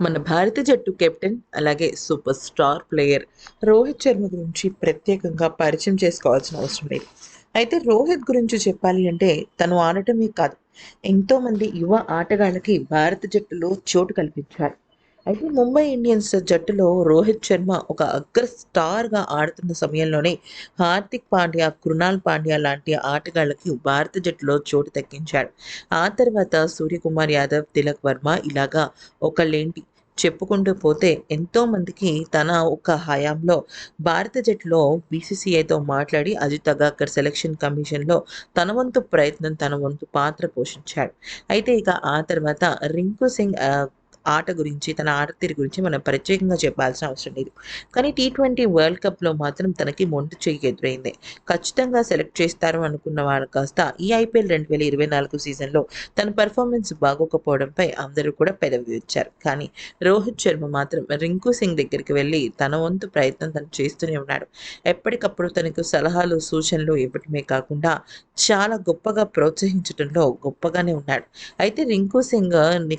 మన భారత జట్టు కెప్టెన్ అలాగే super star player Rohit Sharma గురించి ప్రత్యేకంగా పరిచయం చేసుకోవాల్సిన అవసరం లేదు. అయితే రోహిత్ గురించి చెప్పాలి అంటే తను ఆడటమే కాదు ఎంతోమంది యువ ఆటగాళ్ళకి భారత జట్టులో చోటు కల్పించారు అయితే ముంబై ఇండియన్స్ జట్టులో రోహిత్ శర్మ ఒక అగ్ర స్టార్గా ఆడుతున్న సమయంలోనే హార్దిక్ పాండ్యా కృణాల్ పాండ్యా లాంటి ఆటగాళ్ళకి భారత జట్టులో చోటు దక్కించాడు. ఆ తర్వాత సూర్యకుమార్ యాదవ్ తిలక్ వర్మ ఇలాగా ఒకళ్ళేంటి చెప్పుకుంటూ పోతే ఎంతో మందికి తన ఒక హయాంలో భారత జట్టులో బీసీసీఐతో మాట్లాడి అజిత్ అగాకర్ సెలక్షన్ కమిషన్లో తన వంతు ప్రయత్నం తన వంతు పాత్ర పోషించాడు. అయితే ఇక ఆ తర్వాత రింకు సింగ్ ఆ, ఆట గురించి తన ఆడతీరు గురించి మనం ప్రత్యేకంగా చెప్పాల్సిన అవసరం లేదు. కానీ టీ ట్వంటీ వరల్డ్ కప్లో మాత్రం తనకి మొంటు చెయ్యి ఎదురైంది. ఖచ్చితంగా సెలెక్ట్ చేస్తారు అనుకున్న వారు కాస్త ఈ ఐపీఎల్ రెండు వేల ఇరవై నాలుగు సీజన్లో తన పర్ఫార్మెన్స్ బాగోకపోవడంపై అందరూ కూడా పెదవి ఇచ్చారు కానీ రోహిత్ శర్మ మాత్రం రింకు సింగ్ దగ్గరికి వెళ్ళి తన వంతు ప్రయత్నం తను చేస్తూనే ఉన్నాడు. ఎప్పటికప్పుడు తనకు సలహాలు సూచనలు ఇవ్వటమే కాకుండా చాలా గొప్పగా ప్రోత్సహించడంలో గొప్పగానే ఉన్నాడు. అయితే రింకు సింగ్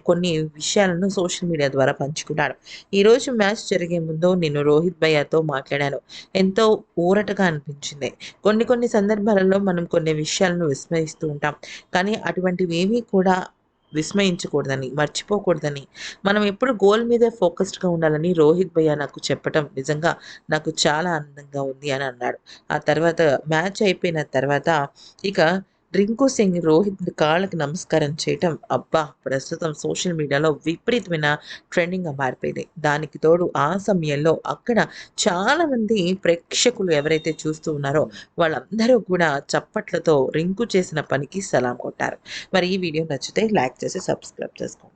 కొన్ని విషయాలను సోషల్ మీడియా ద్వారా పంచుకున్నాడు. ఈరోజు మ్యాచ్ జరిగే ముందు నేను రోహిత్ భయ్యాతో మాట్లాడాను. ఎంతో ఊరటగా అనిపించింది. కొన్ని కొన్ని సందర్భాలలో మనం కొన్ని విషయాలను విస్మరిస్తూ ఉంటాం. కానీ అటువంటివి ఏమీ కూడా విస్మయించకూడదని మర్చిపోకూడదని. మనం ఎప్పుడు గోల్ మీదే ఫోకస్డ్గా ఉండాలని రోహిత్ భయ్య నాకు చెప్పటం నిజంగా నాకు చాలా ఆనందంగా ఉంది అని అన్నాడు. ఆ తర్వాత మ్యాచ్ అయిపోయిన తర్వాత ఇక రింకు సింగ్ రోహిత్ కాళ్ళకి నమస్కారం చేయటం అబ్బా! ప్రస్తుతం సోషల్ మీడియాలో విపరీతమైన ట్రెండింగ్గా మారిపోయింది. దానికి తోడు ఆ సమయంలో అక్కడ చాలామంది ప్రేక్షకులు ఎవరైతే చూస్తూ ఉన్నారో వాళ్ళందరూ కూడా చప్పట్లతో రింకు చేసిన పనికి సలాం కొట్టారు. మరి ఈ వీడియో నచ్చితే లైక్ చేసి సబ్స్క్రైబ్ చేసుకోండి.